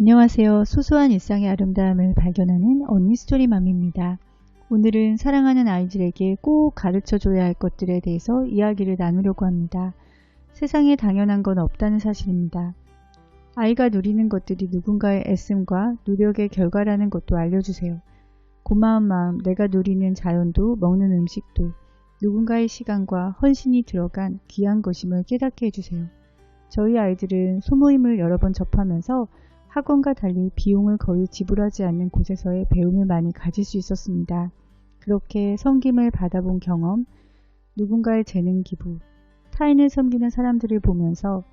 안녕하세요. 소소한 일상의 아름다움을 발견하는 언니 스토리맘입니다. 오늘은 사랑하는 아이들에게 꼭 가르쳐줘야 할 것들에 대해서 이야기를 나누려고 합니다. 세상에 당연한 건 없다는 사실입니다. 아이가 누리는 것들이 누군가의 애씀과 노력의 결과라는 것도 알려주세요. 고마운 마음, 내가 누리는 자연도 먹는 음식도 누군가의 시간과 헌신이 들어간 귀한 것임을 깨닫게 해주세요. 저희 아이들은 소모임을 여러 번 접하면서 학원과 달리 비용을 거의 지불하지 않는 곳에서의 배움을 많이 가질 수 있었습니다. 그렇게 섬김을 받아본 경험, 누군가의 재능 기부, 타인을 섬기는 사람들을 보면서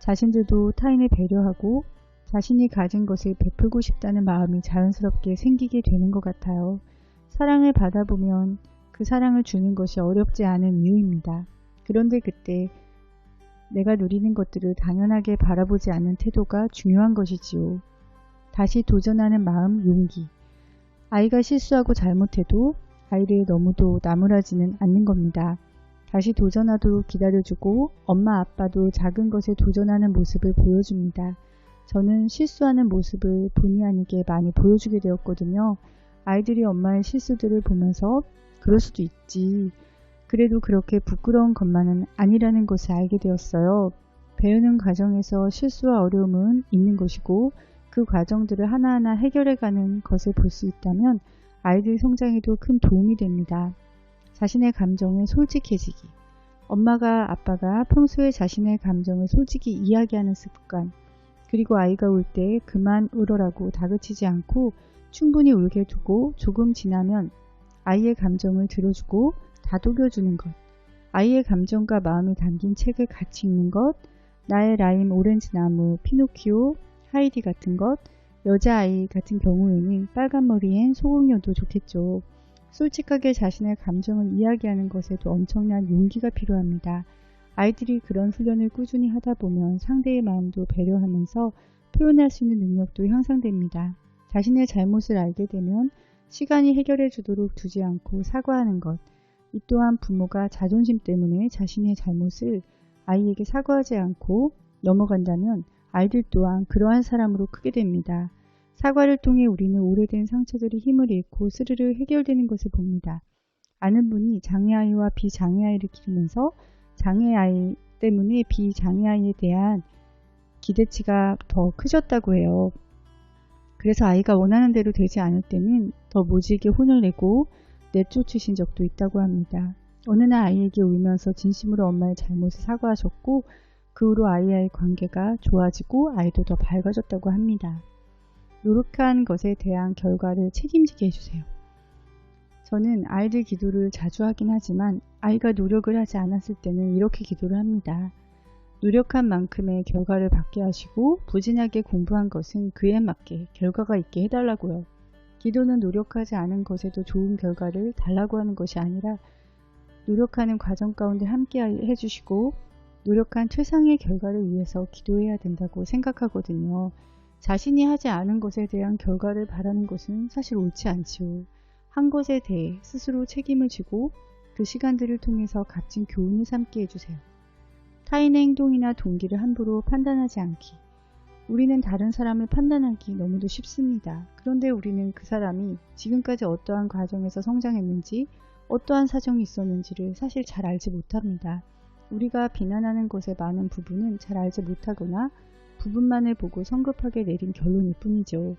자신들도 타인을 배려하고 자신이 가진 것을 베풀고 싶다는 마음이 자연스럽게 생기게 되는 것 같아요. 사랑을 받아보면 그 사랑을 주는 것이 어렵지 않은 이유입니다. 그런데 그때 내가 누리는 것들을 당연하게 바라보지 않는 태도가 중요한 것이지요. 다시 도전하는 마음, 용기. 아이가 실수하고 잘못해도 아이를 너무도 나무라지는 않는 겁니다. 다시 도전하도록 기다려주고 엄마 아빠도 작은 것에 도전하는 모습을 보여줍니다. 저는 실수하는 모습을 본의 아니게 많이 보여주게 되었거든요. 아이들이 엄마의 실수들을 보면서 그럴 수도 있지. 그래도 그렇게 부끄러운 것만은 아니라는 것을 알게 되었어요. 배우는 과정에서 실수와 어려움은 있는 것이고 그 과정들을 하나하나 해결해가는 것을 볼 수 있다면 아이들 성장에도 큰 도움이 됩니다. 자신의 감정에 솔직해지기. 엄마가 아빠가 평소에 자신의 감정을 솔직히 이야기하는 습관. 그리고 아이가 울 때 그만 울어라고 다그치지 않고 충분히 울게 두고 조금 지나면 아이의 감정을 들어주고 다독여주는 것. 아이의 감정과 마음이 담긴 책을 같이 읽는 것. 나의 라임 오렌지 나무, 피노키오, 하이디 같은 것. 여자아이 같은 경우에는 빨간 머리엔 소공녀도 좋겠죠. 솔직하게 자신의 감정을 이야기하는 것에도 엄청난 용기가 필요합니다. 아이들이 그런 훈련을 꾸준히 하다 보면 상대의 마음도 배려하면서 표현할 수 있는 능력도 향상됩니다. 자신의 잘못을 알게 되면 시간이 해결해 주도록 두지 않고 사과하는 것. 이 또한 부모가 자존심 때문에 자신의 잘못을 아이에게 사과하지 않고 넘어간다면 아이들 또한 그러한 사람으로 크게 됩니다. 사과를 통해 우리는 오래된 상처들이 힘을 잃고 스르르 해결되는 것을 봅니다. 아는 분이 장애아이와 비장애아이를 기르면서 장애아이 때문에 비장애아이에 대한 기대치가 더 크셨다고 해요. 그래서 아이가 원하는 대로 되지 않을 때는 더 모질게 혼을 내고 내쫓으신 적도 있다고 합니다. 어느 날 아이에게 울면서 진심으로 엄마의 잘못을 사과하셨고 그 후로 아이와의 관계가 좋아지고 아이도 더 밝아졌다고 합니다. 노력한 것에 대한 결과를 책임지게 해주세요. 저는 아이들 기도를 자주 하긴 하지만 아이가 노력을 하지 않았을 때는 이렇게 기도를 합니다. 노력한 만큼의 결과를 받게 하시고 부진하게 공부한 것은 그에 맞게 결과가 있게 해달라고요. 기도는 노력하지 않은 것에도 좋은 결과를 달라고 하는 것이 아니라 노력하는 과정 가운데 함께 해주시고 노력한 최상의 결과를 위해서 기도해야 된다고 생각하거든요. 자신이 하지 않은 것에 대한 결과를 바라는 것은 사실 옳지 않지요. 한 것에 대해 스스로 책임을 지고 그 시간들을 통해서 값진 교훈을 삼게 해주세요. 타인의 행동이나 동기를 함부로 판단하지 않기. 우리는 다른 사람을 판단하기 너무도 쉽습니다. 그런데 우리는 그 사람이 지금까지 어떠한 과정에서 성장했는지 어떠한 사정이 있었는지를 사실 잘 알지 못합니다. 우리가 비난하는 것의 많은 부분은 잘 알지 못하거나 부분만을 보고 성급하게 내린 결론일 뿐이죠.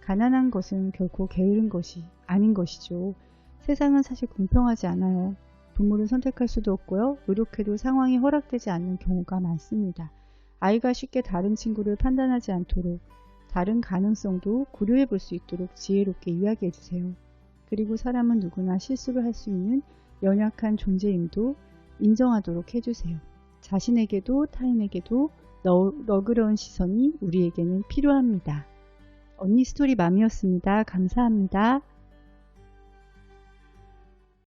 가난한 것은 결코 게으른 것이 아닌 것이죠. 세상은 사실 공평하지 않아요. 부모를 선택할 수도 없고요. 노력해도 상황이 허락되지 않는 경우가 많습니다. 아이가 쉽게 다른 친구를 판단하지 않도록 다른 가능성도 고려해 볼 수 있도록 지혜롭게 이야기해 주세요. 그리고 사람은 누구나 실수를 할 수 있는 연약한 존재임도 인정하도록 해주세요. 자신에게도 타인에게도 너, 너그러운 시선이 우리에게는 필요합니다. 언니 스토리 맘이었습니다. 감사합니다.